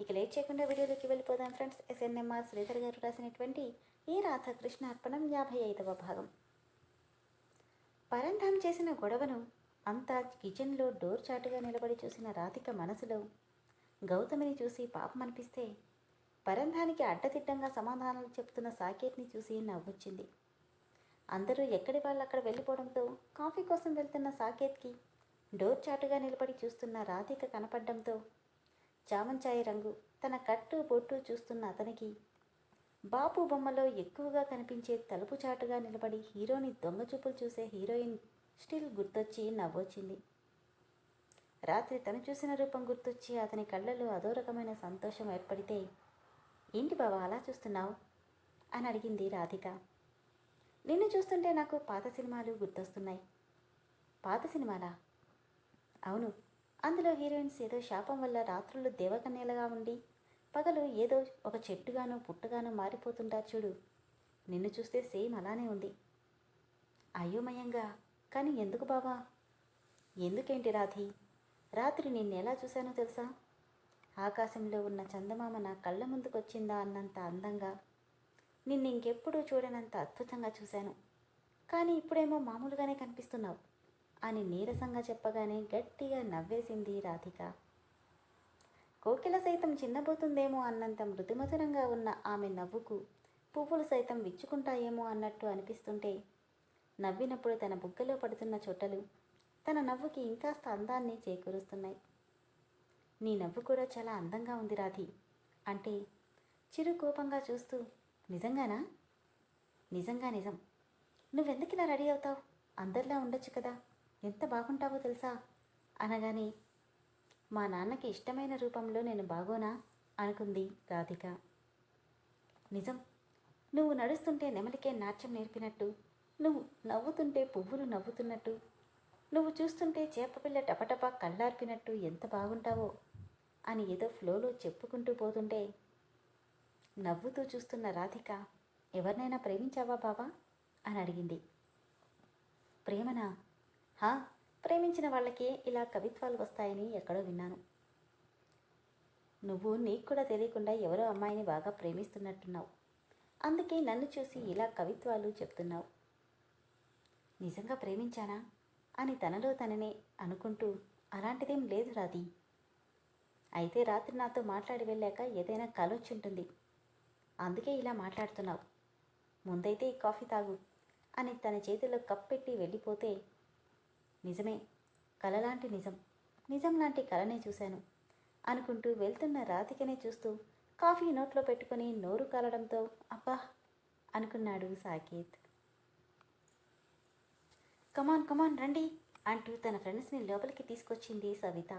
ఇక లేట్ చేయకుండా వీడియోలోకి వెళ్ళిపోదాం ఫ్రెండ్స్. ఎస్ఎన్ఎంఆర్ శ్రీధర్ గారు రాసినటువంటి ఈ రాధాకృష్ణ అర్పణం యాభై ఐదవ భాగం. పరంధాం చేసిన గొడవను అంతా కిచెన్లో డోర్ చాటుగా నిలబడి చూసిన రాధిక మనసులో గౌతమిని చూసి పాపం అనిపిస్తే పరంధానికి అడ్డదిడ్డంగా సమాధానాలు చెప్తున్న సాకేత్ని చూసి నవ్వొచ్చింది. అందరూ ఎక్కడి వాళ్ళు అక్కడ వెళ్ళిపోవడంతో కాఫీ కోసం వెళ్తున్న సాకేత్కి డోర్ చాటుగా నిలబడి చూస్తున్న రాధిక కనపడడంతో చామంచాయ రంగు. తన కట్టు బొట్టు చూస్తున్న అతనికి బాపు బొమ్మలో ఎక్కువగా కనిపించే తలుపు చాటుగా నిలబడి హీరోని దొంగ చూపులు చూసే హీరోయిన్ స్టిల్ గుర్తొచ్చి నవ్వొచ్చింది. రాత్రి తను చూసిన రూపం గుర్తొచ్చి అతని కళ్ళలో అదో రకమైన సంతోషం ఏర్పడితే ఏంటి బావా అలా చూస్తున్నావు? అని అడిగింది రాధిక. నిన్ను చూస్తుంటే నాకు పాత సినిమాలు గుర్తొస్తున్నాయి. పాత సినిమాలా? అవును. అందులో హీరోయిన్స్ ఏదో శాపం వల్ల రాత్రులు దేవకన్యలుగా ఉండి పగలు ఏదో ఒక చెట్టుగానో పుట్టగానో మారిపోతుంటారు చూడు. నిన్ను చూస్తే సేమ్ అలానే ఉంది. అయోమయంగా. కానీ ఎందుకు బావా? ఎందుకేంటి రాధి? రాత్రి నిన్ను ఎలా చూశానో తెలుసా? ఆకాశంలో ఉన్న చందమామ నా కళ్ళ ముందుకొచ్చిందా అన్నంత అందంగా. నిన్ను ఇంకెప్పుడూ చూడనంత అద్భుతంగా చూశాను. కానీ ఇప్పుడేమో మామూలుగానే కనిపిస్తున్నావు. అని నీరసంగా చెప్పగానే గట్టిగా నవ్వేసింది రాధిక. కోకిల సైతం చిన్నబోతుందేమో అన్నంత మృదుమధురంగా ఉన్న ఆమె నవ్వుకు పువ్వులు సైతం విచ్చుకుంటాయేమో అన్నట్టు అనిపిస్తుంటే నవ్వినప్పుడు తన బుగ్గలో పడుతున్న చుట్టలు తన నవ్వుకి ఇంకాస్త అందాన్ని చేకూరుస్తున్నాయి. నీ నవ్వు కూడా చాలా అందంగా ఉంది రాధి అంటే చిరు కోపంగా చూస్తూ నిజంగానా? నిజంగా నిజం. నువ్వెందుకు ఇలా రెడీ అవుతావు? అందరిలా ఉండొచ్చు కదా. ఎంత బాగుంటావో తెలుసా? అనగానే మా నాన్నకి ఇష్టమైన రూపంలో నేను బాగోనా? అనుకుంది రాధిక. నిజం. నువ్వు నడుస్తుంటే నెమలికే నాట్యం నేర్పినట్టు నువ్వు నవ్వుతుంటే పువ్వులు నవ్వుతున్నట్టు నువ్వు చూస్తుంటే చేపపిల్ల టపటప కళ్ళార్పినట్టు ఎంత బాగుంటావో? అని ఏదో ఫ్లోలో చెప్పుకుంటూ పోతుంటే నవ్వుతూ చూస్తున్న రాధిక ఎవరినైనా ప్రేమించావా బావా? అని అడిగింది. ప్రేమనా? హా? ప్రేమించిన వాళ్ళకి ఇలా కవిత్వాలు వస్తాయని ఎక్కడో విన్నాను. నువ్వు నీకు కూడా తెలియకుండా ఎవరో అమ్మాయిని బాగా ప్రేమిస్తున్నట్టున్నావు. అందుకే నన్ను చూసి ఇలా కవిత్వాలు చెప్తున్నావు. నిజంగా ప్రేమించానా? అని తనలో తననే అనుకుంటూ అలాంటిదేం లేదు రాది అయితే రాత్రి నాతో మాట్లాడి వెళ్ళాక ఏదైనా కలొచ్చుంటుంది అందుకే ఇలా మాట్లాడుతున్నావు. ముందైతే ఈ కాఫీ తాగు అని తన చేతిలో కప్ పెట్టి వెళ్ళిపోతే నిజమే కలలాంటి నిజం నిజం లాంటి కలనే చూశాను. అనుకుంటూ వెళ్తున్న రాధికనే చూస్తూ కాఫీ నోట్లో పెట్టుకొని నోరు కాలడంతో అబ్బా అనుకున్నాడు సాకేత్. కమాన్ కమాన్ రండి అంటూ తన ఫ్రెండ్స్ని లోపలికి తీసుకొచ్చింది సవిత.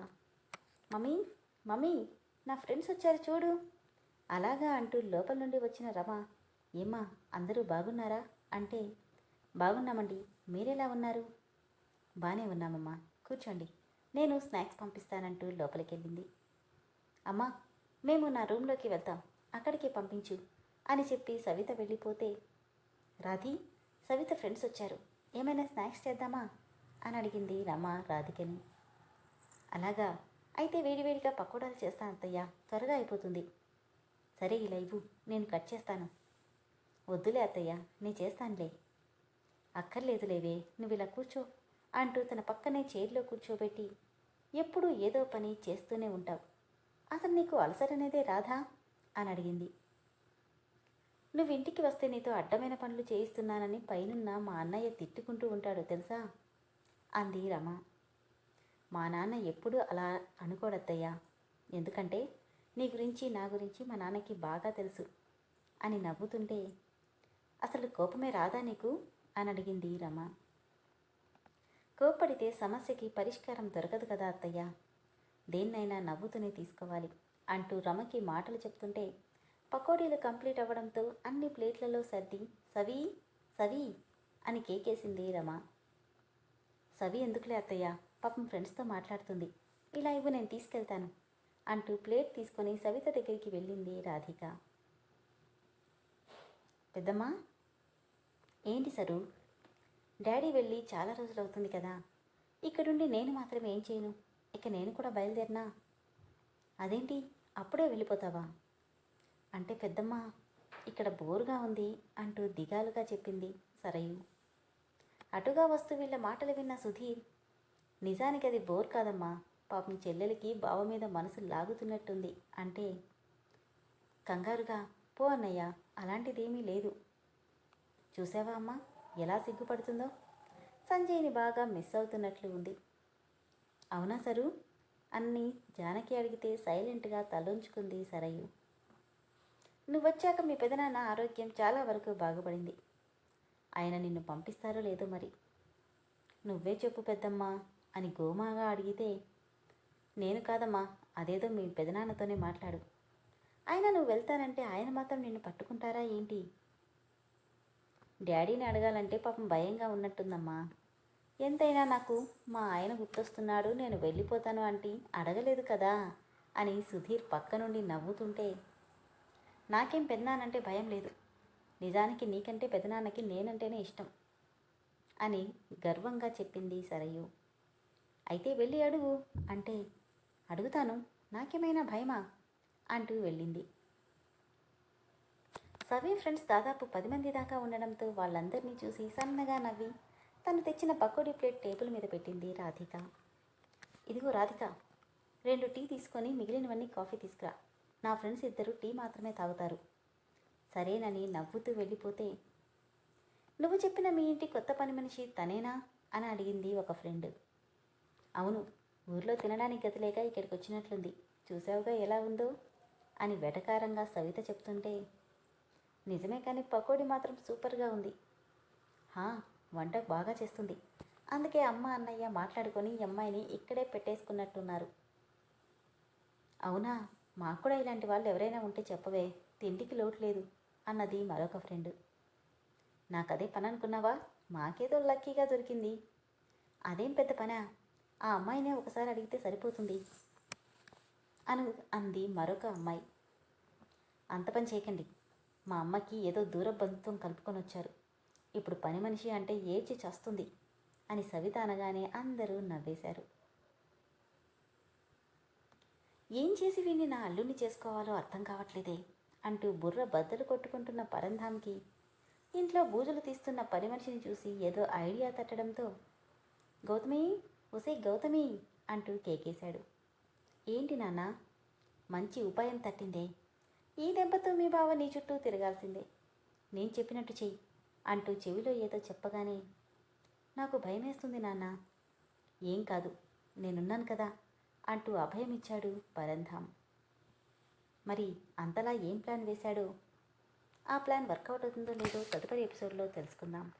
మమ్మీ మమ్మీ నా ఫ్రెండ్స్ వచ్చారు చూడు అలాగా అంటూ లోపల నుండి వచ్చిన రమ ఏమ్మా అందరూ బాగున్నారా? అంటే బాగున్నామండి మీరెలా ఉన్నారు? బాగానే ఉన్నామమ్మా. కూర్చోండి. నేను స్నాక్స్ పంపిస్తానంటూ లోపలికి వెళ్ళింది అమ్మా మేము నా రూమ్లోకి వెళ్తాం. అక్కడికి పంపించు అని చెప్పి సవిత వెళ్ళిపోతే రాధి సవిత ఫ్రెండ్స్ వచ్చారు. ఏమైనా స్నాక్స్ చేద్దామా? అని అడిగింది రమ రాధికని. అలాగా. అయితే వేడివేడిగా పకోడాలు చేస్తాను అత్తయ్య. త్వరగా అయిపోతుంది. సరే ఇలా ఇవ్వు. నేను కట్ చేస్తాను. వద్దులే అత్తయ్య నేను చేస్తానులే. అక్కర్లేదులేవే నువ్వు ఇలా కూర్చో. అంటూ తన పక్కనే చైర్లో కూర్చోబెట్టి ఎప్పుడూ ఏదో పని చేస్తూనే ఉంటావు. అసలు నీకు అలసటనేదే రాధా? అని అడిగింది. నువ్వు ఇంటికి వస్తే నీతో అడ్డమైన పనులు చేయిస్తున్నానని పైనున్న మా అన్నయ్య తిట్టుకుంటూ ఉంటాడు తెలుసా? అంది రమ. మా నాన్న ఎప్పుడూ అలా అనుకోడత్తయ్యా ఎందుకంటే నీ గురించి నా గురించి మా నాన్నకి బాగా తెలుసు అని నవ్వుతుంటే అసలు కోపమే రాదా నీకు? అని అడిగింది రమ. కోప్పడితే సమస్యకి పరిష్కారం దొరకదు కదా అత్తయ్య. దేన్నైనా నవ్వుతూనే తీసుకోవాలి అంటూ రమకి మాటలు చెప్తుంటే పకోడీలు కంప్లీట్ అవ్వడంతో అన్ని ప్లేట్లలో సర్ది సవి సవి అని కేకేసింది రమ. సవి ఎందుకులే అత్తయ్య? పాపం ఫ్రెండ్స్తో మాట్లాడుతుంది. ఇలా ఇవ్వు నేను తీసుకెళ్తాను అంటూ ప్లేట్ తీసుకొని సవిత దగ్గరికి వెళ్ళింది రాధిక. పెద్దమ్మా ఏంటి సరు? డాడీ వెళ్ళి చాలా రోజులు అవుతుంది కదా. ఇక్కడుండి నేను మాత్రం ఏం చేయను? ఇక నేను కూడా బయలుదేరినా? అదేంటి? అప్పుడే వెళ్ళిపోతావా? అంటే పెద్దమ్మ ఇక్కడ బోరుగా ఉంది అంటూ దిగాలుగా చెప్పింది సరయు. అటుగా వస్తూ వీళ్ళ మాటలు విన్న సుధీర్ నిజానికి అది బోర్ కాదమ్మా పాపం చెల్లెలికి బావ మీద మనసు లాగుతున్నట్టుంది అంటే కంగారుగా పో అన్నయ్య అలాంటిదేమీ లేదు. చూసావా అమ్మా? ఎలా సిగ్గుపడుతుందో? సంజయ్ని బాగా మిస్ అవుతున్నట్లు ఉంది. అవునా సరు? అన్ని జానకి అడిగితే సైలెంట్గా తలొంచుకుంది సరయు. నువ్వొచ్చాక మీ పెదనాన్న ఆరోగ్యం చాలా వరకు బాగుపడింది. ఆయన నిన్ను పంపిస్తారో లేదో మరి. నువ్వే చెప్పు పెద్దమ్మా అని గోమాగా అడిగితే నేను కాదమ్మా అదేదో మీ పెదనాన్నతోనే మాట్లాడు. ఆయన నువ్వు వెళ్తానంటే ఆయన మాత్రం నిన్ను పట్టుకుంటారా ఏంటి? డాడీని అడగాలంటే పాపం భయంగా ఉన్నట్టుందమ్మా. ఎంతైనా నాకు మా ఆయన గుర్తొస్తున్నాడు నేను వెళ్ళిపోతాను అంటే అడగలేదు కదా అని సుధీర్ పక్క నుండి నవ్వుతుంటే నాకేం పెద్దనానంటే భయం లేదు. నిజానికి నీకంటే పెదనాన్నకి నేనంటేనే ఇష్టం అని గర్వంగా చెప్పింది సరయు. అయితే వెళ్ళి అడుగు అంటే అడుగుతాను నాకేమైనా భయమా అంటూ వెళ్ళింది. సవీ ఫ్రెండ్స్ దాదాపు పది మంది దాకా ఉండడంతో వాళ్ళందరినీ చూసి సన్నగా నవ్వి తను తెచ్చిన పకోడీ ప్లేట్ టేబుల్ మీద పెట్టింది రాధిక. ఇదిగో రాధిక రెండు టీ తీసుకొని మిగిలినవన్నీ కాఫీ తీసుకురా. నా ఫ్రెండ్స్ ఇద్దరు టీ మాత్రమే తాగుతారు. సరేనని నవ్వుతూ వెళ్ళిపోతే నువ్వు చెప్పిన మీ ఇంటి కొత్త పని మనిషి తనేనా? అని అడిగింది ఒక ఫ్రెండ్. అవును ఊర్లో తినడానికి గతిలేక ఇక్కడికి వచ్చినట్లుంది. చూసావుగా ఎలా ఉందో? అని వెటకారంగా సవిత చెప్తుంటే నిజమే కానీ పకోడీ మాత్రం సూపర్గా ఉంది. హా వంట బాగా చేస్తుంది. అందుకే అమ్మ అన్నయ్య మాట్లాడుకొని ఈ అమ్మాయిని ఇక్కడే పెట్టేసుకున్నట్టున్నారు. అవునా మాకు కూడా ఇలాంటి వాళ్ళు ఎవరైనా ఉంటే చెప్పవే తిండికి లోటు లేదు అన్నది మరొక ఫ్రెండ్. నాకదే పని అనుకున్నావా మాకేదో లక్కీగా దొరికింది. అదేం పెద్ద పనా? ఆ అమ్మాయినే ఒకసారి అడిగితే సరిపోతుంది అను అంది మరొక అమ్మాయి. అంత పని చేయకండి. మా అమ్మకి ఏదో దూర బంధుత్వం కలుపుకొని వచ్చారు. ఇప్పుడు పని మనిషి అంటే ఏడ్చి చస్తుంది అని సవిత అనగానే అందరూ నవ్వేశారు. ఏం చేసి వీణ్ణి నా అల్లుని చేసుకోవాలో అర్థం కావట్లేదే అంటూ బుర్ర బద్దలు కొట్టుకుంటున్న పరంధాంకి ఇంట్లో బూజులు తీస్తున్న పని మనిషిని చూసి ఏదో ఐడియా తట్టడంతో గౌతమి ఒసే గౌతమి అంటూ కేకేశాడు. ఏంటి నాన్న మంచి ఉపాయం తట్టిందే ఈ దెబ్బతో మీ బావ నీ చుట్టూ తిరగాల్సిందే. నేను చెప్పినట్టు చెయ్యి అంటూ చెవిలో ఏదో చెప్పగానే నాకు భయమేస్తుంది నాన్న. ఏం కాదు నేనున్నాను కదా అంటూ అభయమిచ్చాడు పరంధాం మరి అంతలా ఏం ప్లాన్ వేశాడో? ఆ ప్లాన్ వర్కౌట్ అవుతుందో లేదో తదుపరి ఎపిసోడ్లో తెలుసుకుందాం.